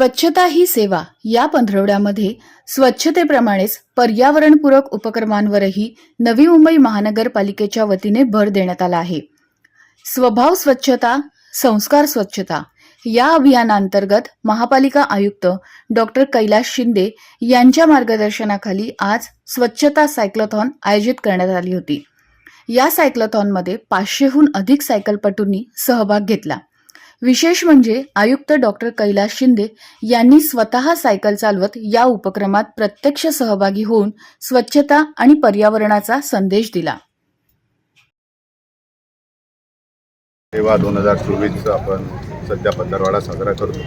स्वच्छता ही सेवा या पंधरवड्यामध्ये स्वच्छतेप्रमाणेच पर्यावरणपूरक उपक्रमांवरही नवी मुंबई महानगरपालिकेच्या वतीने भर देण्यात आला आहे. स्वभाव स्वच्छता संस्कार स्वच्छता या अभियानांतर्गत महापालिका आयुक्त डॉक्टर कैलास शिंदे यांच्या मार्गदर्शनाखाली आज स्वच्छता सायक्लोथॉन आयोजित करण्यात आली होती. या सायक्लोथॉनमध्ये पाचशेहून अधिक सायकलपटूंनी सहभाग घेतला. विशेष म्हणजे आयुक्त डॉक्टर कैलास शिंदे यांनी स्वतः सायकल चालवत या उपक्रमात प्रत्यक्ष सहभागी होऊन स्वच्छता आणि पर्यावरणाचा संदेश दिला. तेव्हा दोन हजार चोवीसचा आपण सध्या पंधरवाडा साजरा करतो.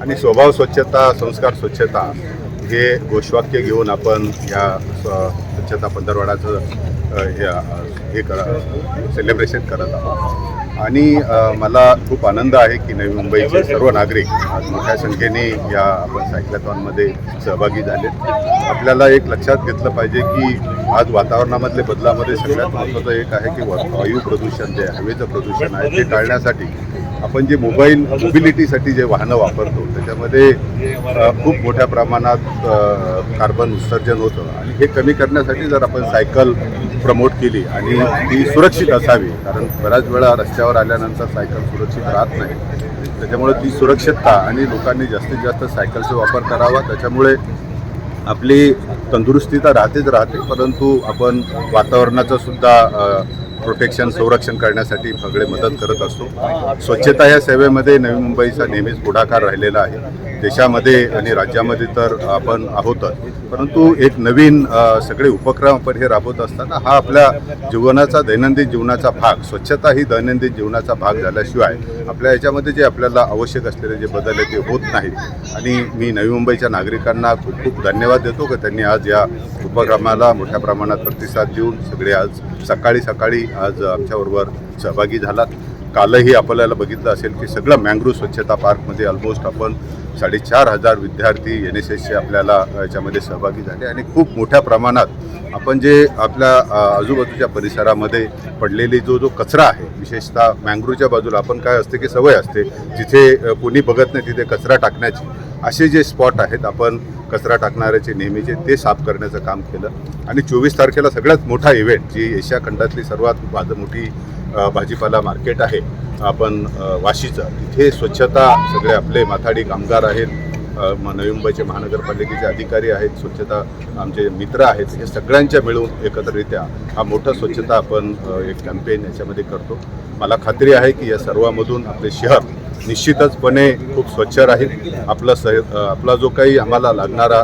आणि स्वभाव स्वच्छता संस्कार स्वच्छता हे घोषवाक्य घेऊन आपण या स्व- स्वच्छता पंधरवाडाचं हे करा सेलिब्रेशन करत आहोत. आणि मला खूप आनंद आहे की नवी मुंबईचे सर्व नागरिक आज मोठ्या संख्येने या आपण सायक्लॉथॉनमध्ये सहभागी झाले आपल्याला एक लक्षात घेतलं पाहिजे की आज वातावरणामधले बदलामध्ये सगळ्यात महत्त्वाचं एक आहे की वायू प्रदूषण जे हवेचं प्रदूषण आहे ते टाळण्यासाठी आपण जे मोबाईल मोबिलिटीसाठी जे वाहनं वापरतो त्याच्यामध्ये खूप मोठ्या प्रमाणात कार्बन उत्सर्जन होतं. आणि हे कमी करण्यासाठी जर आपण सायकल प्रमोट केली आणि ती सुरक्षित असावी कारण बऱ्याच वेळा रस्त्यावर आल्यानंतर सायकल सुरक्षित राहत नाही. त्याच्यामुळे ती सुरक्षितता आणि लोकांनी जास्तीत जास्त सायकलचा वापर करावा. त्याच्यामुळे आपली तंदुरुस्ती तर राहतेच राहते परंतु आपण वातावरणाचा सुद्धा प्रोटेक्शन संरक्षण करण्यासाठी सगळे मदत करत असतो. स्वच्छता या सेवेमध्ये नवी मुंबईचा नेहमीच पुढाकार राहिलेला आहे. देशामध्ये आणि राज्यामध्ये तर आपण आहोतच. परंतु एक नवीन सगळे उपक्रम आपण हे राबवत असताना हा आपल्या जीवनाचा दैनंदिन जीवनाचा भाग स्वच्छता ही दैनंदिन जीवनाचा भाग झाल्याशिवाय आपल्या याच्यामध्ये जे आपल्याला आवश्यक असलेले जे बदल आहे ते होत नाहीत. आणि मी नवी मुंबईच्या नागरिकांना खूप खूप धन्यवाद देतो की त्यांनी आज या उपक्रमाला मोठ्या प्रमाणात प्रतिसाद देऊन सगळे आज सकाळी सकाळी आज आमच्याबरोबर सहभागी झालात. कालही आपल्याला बघितलं असेल की सगळं मँग्रो स्वच्छता पार्कमध्ये ऑलमोस्ट आपण साडेचार हजार विद्यार्थी एन एस एसचे आपल्याला याच्यामध्ये सहभागी झाले आणि खूप मोठ्या प्रमाणात आपण जे आपल्या आजूबाजूच्या परिसरामध्ये पडलेली जो जो कचरा आहे विशेषतः मँग्रोच्या बाजूला आपण काय असते की सवय असते जिथे कोणी बघत नाही तिथे कचरा टाकण्याची. असे जे स्पॉट आहेत आपण कचरा टाकणाऱ्याचे नेहमीचे ते साफ करण्याचं काम केलं. आणि चोवीस तारखेला सगळ्यात मोठा इव्हेंट जी एशिया खंडातली सर्वात बाज मोठी भाजीपाला मार्केट आहे आपण वाशीचं. तिथे स्वच्छता सगळे आपले माथाडी कामगार आहेत म- नवी मुंबईचे महानगरपालिकेचे अधिकारी आहेत स्वच्छता आमचे मित्र आहेत हे सगळ्यांच्या मिळून एकत्ररित्या हा मोठा स्वच्छता आपण एक कॅम्पेन याच्यामध्ये करतो. मला खात्री आहे की या सर्वामधून आपले शहर निश्चितचपणे खूप स्वच्छ राहील. आपला सह आपला जो काही आम्हाला लागणारा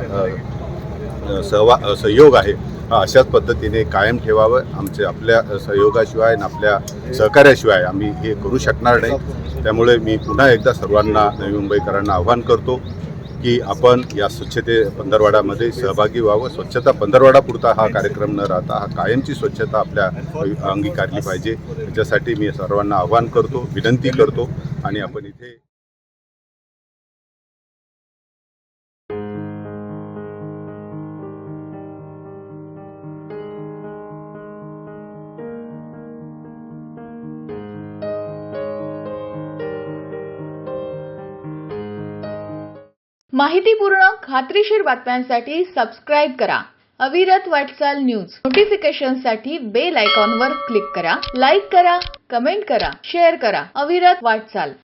सहवा सहयोग आहे हा अशाच पद्धतीने कायम ठेवावं. आमचे आपल्या सहयोगाशिवाय आणि आपल्या सहकार्याशिवाय आम्ही हे करू शकणार नाही. त्यामुळे मी पुन्हा एकदा सर्वांना नवी मुंबईकरांना आव्हान करतो की आपण या स्वच्छते पंधरवाडामध्ये सहभागी व्हावं. स्वच्छता पंधरवाडा पुरता हा कार्यक्रम न राहता हा कायमची स्वच्छता आपल्या अंगीकारली पाहिजे. त्याच्यासाठी मी सर्वांना आव्हान करतो विनंती करतो. आणि आपण इथे माहितीपूर्ण खात्रीशीर बातम्यांसाठी सबस्क्राईब करा. अविरत वाटचाल न्यूज. नोटिफिकेशनसाठी बेल आयकॉनवर क्लिक करा. लाईक करा कमेंट करा शेअर करा. अविरत वाटचाल.